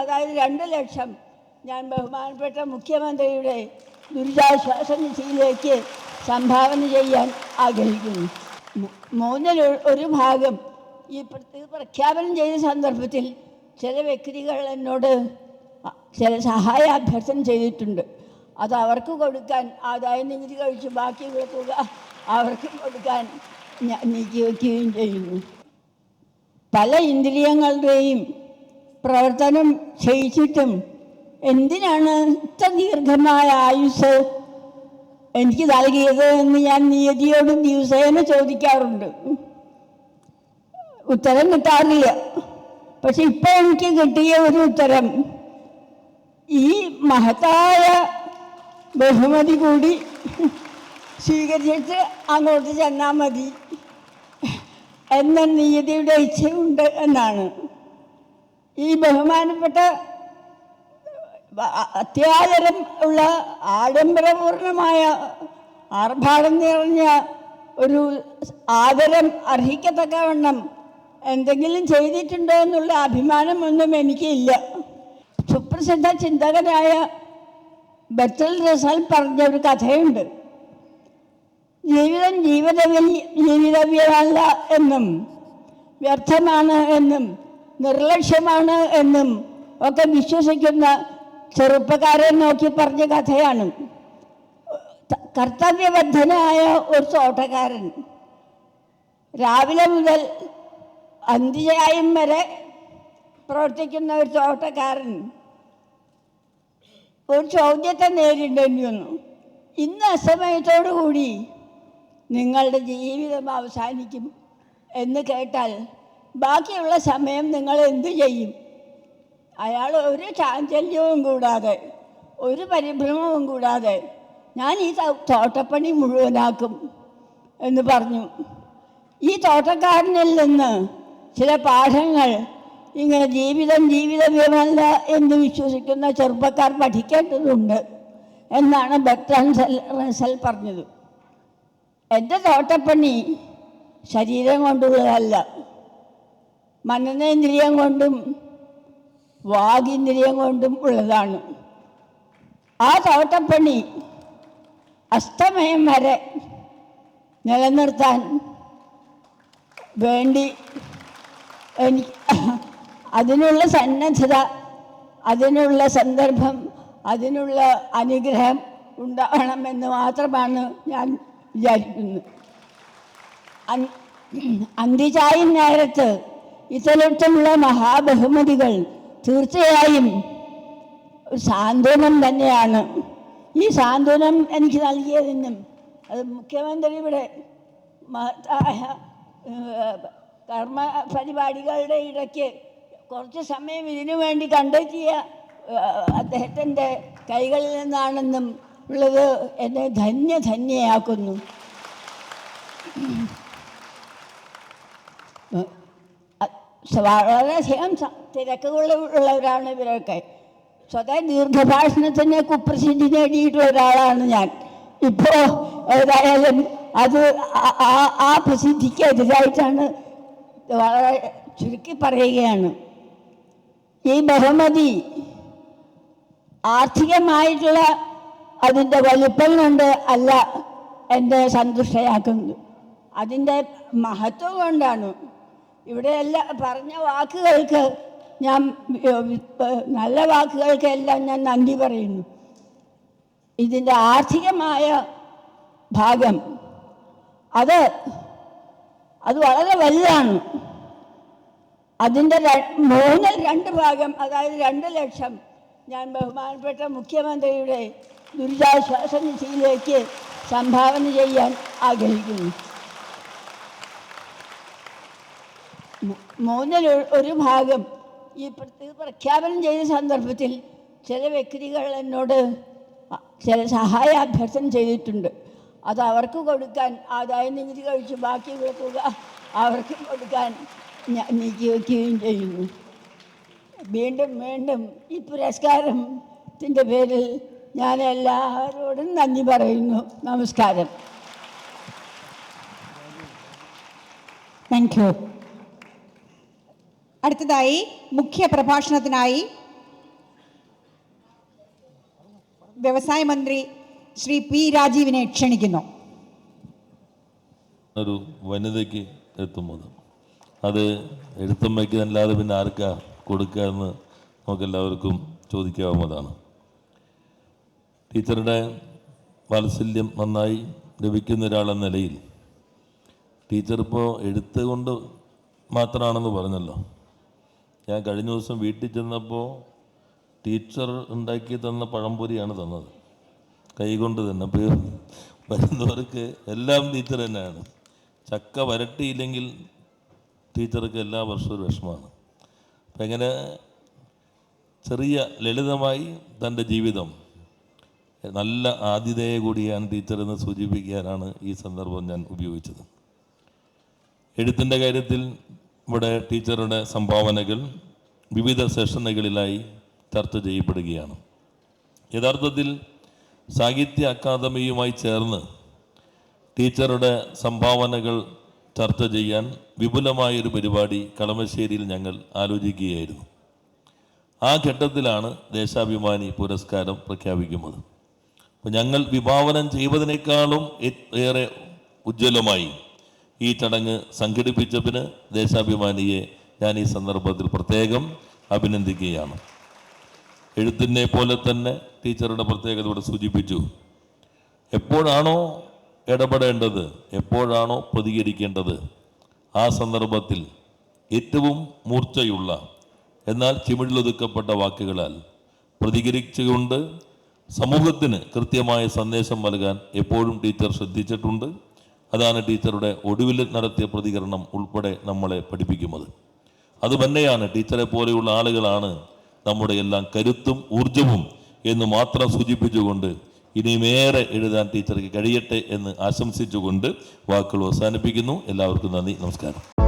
അതായത് രണ്ട് ലക്ഷം ഞാൻ ബഹുമാനപ്പെട്ട മുഖ്യമന്ത്രിയുടെ ദുരിതാശ്വാസ നിധിയിലേക്ക് സംഭാവന ചെയ്യാൻ ആഗ്രഹിക്കുന്നു. മൂന്നിൽ ഒരു ഭാഗം ഈ പ്ര- പ്രഖ്യാപനം ചെയ്ത സന്ദർഭത്തിൽ ചില വ്യക്തികൾ എന്നോട് ചില സഹായ അഭ്യർത്ഥന ചെയ്തിട്ടുണ്ട്. അത് അവർക്ക് കൊടുക്കാൻ ആദായ നികുതി കഴിച്ച് ബാക്കിയുള്ള തുക അവർക്ക് കൊടുക്കാൻ നീക്കി വയ്ക്കുകയും ചെയ്യുന്നു. പല ഇന്ദ്രിയങ്ങളുടെയും പ്രവർത്തനം ചെയ്യിച്ചിട്ടും എന്തിനാണ് ഇത്ര ദീർഘമായ ആയുസ് എനിക്ക് നൽകിയത് എന്ന് ഞാൻ നിയതിയോടും ദിവസേന ചോദിക്കാറുണ്ട്. ഉത്തരം കിട്ടാറില്ല. പക്ഷെ ഇപ്പോൾ എനിക്ക് കിട്ടിയ ഒരു ഉത്തരം ഈ മഹത്തായ ബഹുമതി കൂടി സ്വീകരിച്ചിട്ട് അങ്ങോട്ട് ചെന്നാൽ മതി എന്ന നീതിയുടെ ഇച്ഛയുണ്ട് എന്നാണ്. ഈ ബഹുമാനപ്പെട്ട അത്യാചരം ഉള്ള ആഡംബരപൂർണമായ ആർഭാടം നിറഞ്ഞ ഒരു ആദരം അർഹിക്കത്തക്കവണ്ണം എന്തെങ്കിലും ചെയ്തിട്ടുണ്ടോ എന്നുള്ള അഭിമാനമൊന്നും എനിക്കില്ല. സുപ്രസിദ്ധ ചിന്തകനായ ബത്തൽ റസൽ പറഞ്ഞ ഒരു കഥയുണ്ട്. ജീവിതം ജീവിതവ്യ ജീവിതവ്യമല്ല എന്നും വ്യർത്ഥമാണ് എന്നും നിർലക്ഷ്യമാണ് എന്നും ഒക്കെ വിശ്വസിക്കുന്ന ചെറുപ്പക്കാരെ നോക്കി പറഞ്ഞ കഥയാണ്. കർത്തവ്യബദ്ധനായ ഒരു തോട്ടക്കാരൻ. രാവിലെ മുതൽ അന്ത്യചായം വരെ പ്രവർത്തിക്കുന്ന ഒരു തോട്ടക്കാരൻ. ഒരു ചോദ്യത്തെ നേരിടേണ്ടി വന്നു. ഇന്ന് അസമയത്തോടു കൂടി നിങ്ങളുടെ ജീവിതം അവസാനിക്കും എന്ന് കേട്ടാൽ ബാക്കിയുള്ള സമയം നിങ്ങൾ എന്തു ചെയ്യും? അയാൾ ഒരു ചാഞ്ചല്യവും കൂടാതെ ഒരു പരിഭ്രമവും കൂടാതെ ഞാൻ ഈ തോട്ടപ്പണി മുഴുവനാക്കും എന്ന് പറഞ്ഞു. ഈ തോട്ടക്കാരനിൽ നിന്ന് ചില പാഠങ്ങൾ ഇങ്ങനെ ജീവിതം ജീവിതമേമല്ല എന്ന് വിശ്വസിക്കുന്ന ചെറുപ്പക്കാർ പഠിക്കേണ്ടതുണ്ട് എന്നാണ് ബക്രാൻസൽ റസൽ പറഞ്ഞത്. എന്റെ തോട്ടപ്പണി ശരീരം കൊണ്ടുള്ളതല്ല മനനേന്ദ്രിയം കൊണ്ടും വാഗീന്ദ്രിയം കൊണ്ടും ഉള്ളതാണ്. ആ തോട്ടപ്പണി അസ്തമയം വരെ നിലനിർത്താൻ വേണ്ടി എനിക്ക് അതിനുള്ള സന്നദ്ധത അതിനുള്ള സന്ദർഭം അതിനുള്ള അനുഗ്രഹം ഉണ്ടാവണമെന്ന് മാത്രമാണ് ഞാൻ വിചാരിക്കുന്നത് അന്തിചായി നേരത്ത് ഇത്തരത്തിലുള്ള മഹാബഹുമതികൾ തീർച്ചയായും സാന്ത്വനം തന്നെയാണ്. ഈ സാന്ത്വനം എനിക്ക് നൽകിയതിനും അത് മുഖ്യമന്ത്രി ഇവിടെ മഹത്തായ കർമ്മ പരിപാടികളുടെ ഇടയ്ക്ക് കുറച്ച് സമയം ഇതിനു വേണ്ടി കണ്ടെത്തിയ അദ്ദേഹത്തിന്റെ കൈകളിൽ നിന്നാണെന്നും ഉള്ളത് എന്നെ ധന്യ ധന്യയാക്കുന്നു. വളരെയധികം ഉള്ളവരാണ് ഇവരൊക്കെ. സ്വതം ദീർഘഭാഷണത്തിന് കുപ്രസിദ്ധി നേടിയിട്ടുള്ള ഒരാളാണ് ഞാൻ. ഇപ്പോൾ ഏതായാലും അത് ആ പ്രസിദ്ധിക്ക് എതിരായിട്ടാണ് വളരെ ചുരുക്കി പറയുകയാണ്. ഈ ബഹുമതി ആർത്ഥികമായിട്ടുള്ള അതിന്റെ വലിപ്പം കൊണ്ട് അല്ല എന്നെ സന്തുഷ്ടയാക്കുന്നത്. അതിന്റെ മഹത്വം കൊണ്ടാണ് ഇവിടെ എല്ലാ പറഞ്ഞ വാക്കുകൾക്ക് ഞാൻ നല്ല വാക്കുകൾക്ക് നല്ല വാക്കുകൾക്കെല്ലാം ഞാൻ നന്ദി പറയുന്നു. ഇതിന്റെ ആർത്ഥികമായ ഭാഗം അത് അത് വളരെ വലുതാണ്. അതിന്റെ മൂന്നിൽ രണ്ട് ഭാഗം അതായത് രണ്ട് ലക്ഷം ഞാൻ ബഹുമാനപ്പെട്ട മുഖ്യമന്ത്രിയുടെ ദുരിതാശ്വാസ നിധിയിലേക്ക് സംഭാവന ചെയ്യാൻ ആഗ്രഹിക്കുന്നു. മൂന്നിൽ ഒരു ഭാഗം ഈ പ്രഖ്യാപനം ചെയ്ത സന്ദർഭത്തിൽ ചില വ്യക്തികൾ എന്നോട് ചില സഹായ അഭ്യർത്ഥന ചെയ്തിട്ടുണ്ട്. അത് അവർക്ക് കൊടുക്കാൻ ആദായ നികുതി കഴിച്ച് ബാക്കി തുക അവർക്ക് കൊടുക്കാൻ നീക്കി വയ്ക്കുകയും ചെയ്യുന്നു. വീണ്ടും വീണ്ടും ഈ പുരസ്കാരത്തിന്റെ പേരിൽ ഞാൻ എല്ലാവരോടും നന്ദി പറയുന്നു. നമസ്കാരം. താങ്ക് യു അടുത്തതായി മുഖ്യ പ്രഭാഷണത്തിനായി വ്യവസായ മന്ത്രി ശ്രീ പി രാജീവിനെ ക്ഷണിക്കുന്നു. ഒരു വനിതയ്ക്ക് എത്തുന്നത്. അത് എഴുത്തമ്മയ്ക്ക് അല്ലാതെ പിന്നെ ആർക്കാ കൊടുക്കുക എന്ന് നമുക്കെല്ലാവർക്കും ചോദിക്കാവുന്നതാണ്. ടീച്ചറുടെ വാത്സല്യം നന്നായി ലഭിക്കുന്ന ഒരാളെന്ന നിലയിൽ ടീച്ചർ ഇപ്പോൾ എഴുത്ത് കൊണ്ട് മാത്രമാണെന്ന് പറഞ്ഞല്ലോ. ഞാൻ കഴിഞ്ഞ ദിവസം വീട്ടിൽ ചെന്നപ്പോൾ ടീച്ചർ ഉണ്ടാക്കി തന്ന പഴംപൊരിയാണ് തന്നത്. കൈകൊണ്ട് തന്നെ അപ്പോൾ വരുന്നവർക്ക് എല്ലാം ടീച്ചർ തന്നെയാണ്. ചക്ക വരട്ടിയില്ലെങ്കിൽ ടീച്ചർക്ക് എല്ലാ വർഷവും ഒരു വിഷമമാണ്. അപ്പം എങ്ങനെ ചെറിയ ലളിതമായി തന്റെ ജീവിതം. നല്ല ആതിഥേയ കൂടിയാണ് ടീച്ചർ എന്ന് സൂചിപ്പിക്കാനാണ് ഈ സന്ദർഭം ഞാൻ ഉപയോഗിച്ചത്. എഴുത്തിന്റെ കാര്യത്തിൽ ഇവിടെ ടീച്ചറുടെ സംഭാവനകൾ വിവിധ സെഷനുകളിലായി ചർച്ച ചെയ്യപ്പെടുകയാണ്. യഥാർത്ഥത്തിൽ സാഹിത്യ അക്കാദമിയുമായി ചേർന്ന് ടീച്ചറുടെ സംഭാവനകൾ ചർച്ച ചെയ്യാൻ വിപുലമായൊരു പരിപാടി കളമശ്ശേരിയിൽ ഞങ്ങൾ ആലോചിക്കുകയായിരുന്നു. ആ ഘട്ടത്തിലാണ് ദേശാഭിമാനി പുരസ്കാരം പ്രഖ്യാപിക്കുന്നത്. അപ്പോൾ ഞങ്ങൾ വിഭാവനം ചെയ്തതിനേക്കാളും ഏറെ ഉജ്ജ്വലമായി ഈ ചടങ്ങ് സംഘടിപ്പിച്ചതിന് ദേശാഭിമാനിയെ ഞാൻ ഈ സന്ദർഭത്തിൽ പ്രത്യേകം അഭിനന്ദിക്കുകയാണ്. എഴുത്തിനെ പോലെ തന്നെ ടീച്ചറുടെ പ്രത്യേകത ഇവിടെ സൂചിപ്പിച്ചു. എപ്പോഴാണോ ഇടപെടേണ്ടത് എപ്പോഴാണോ പ്രതികരിക്കേണ്ടത് ആ സന്ദർഭത്തിൽ ഏറ്റവും മൂർച്ചയുള്ള എന്നാൽ ചിമിഴിലൊതുക്കപ്പെട്ട വാക്കുകളാൽ പ്രതികരിച്ചുകൊണ്ട് സമൂഹത്തിന് കൃത്യമായ സന്ദേശം നൽകാൻ എപ്പോഴും ടീച്ചർ ശ്രദ്ധിച്ചിട്ടുണ്ട്. അതാണ് ടീച്ചറുടെ ഒടുവിൽ നടത്തിയ പ്രതികരണം ഉൾപ്പെടെ നമ്മളെ പഠിപ്പിക്കുന്നത്. അത് തന്നെയാണ് ടീച്ചറെ പോലെയുള്ള ആളുകളാണ് നമ്മുടെ എല്ലാം കരുത്തും ഊർജവും എന്ന് മാത്രം സൂചിപ്പിച്ചുകൊണ്ട് ഇനിയുമേറെ എഴുതാൻ ടീച്ചർക്ക് കഴിയട്ടെ എന്ന് ആശംസിച്ചുകൊണ്ട് വാക്കുകൾ അവസാനിപ്പിക്കുന്നു. എല്ലാവർക്കും നന്ദി. നമസ്കാരം.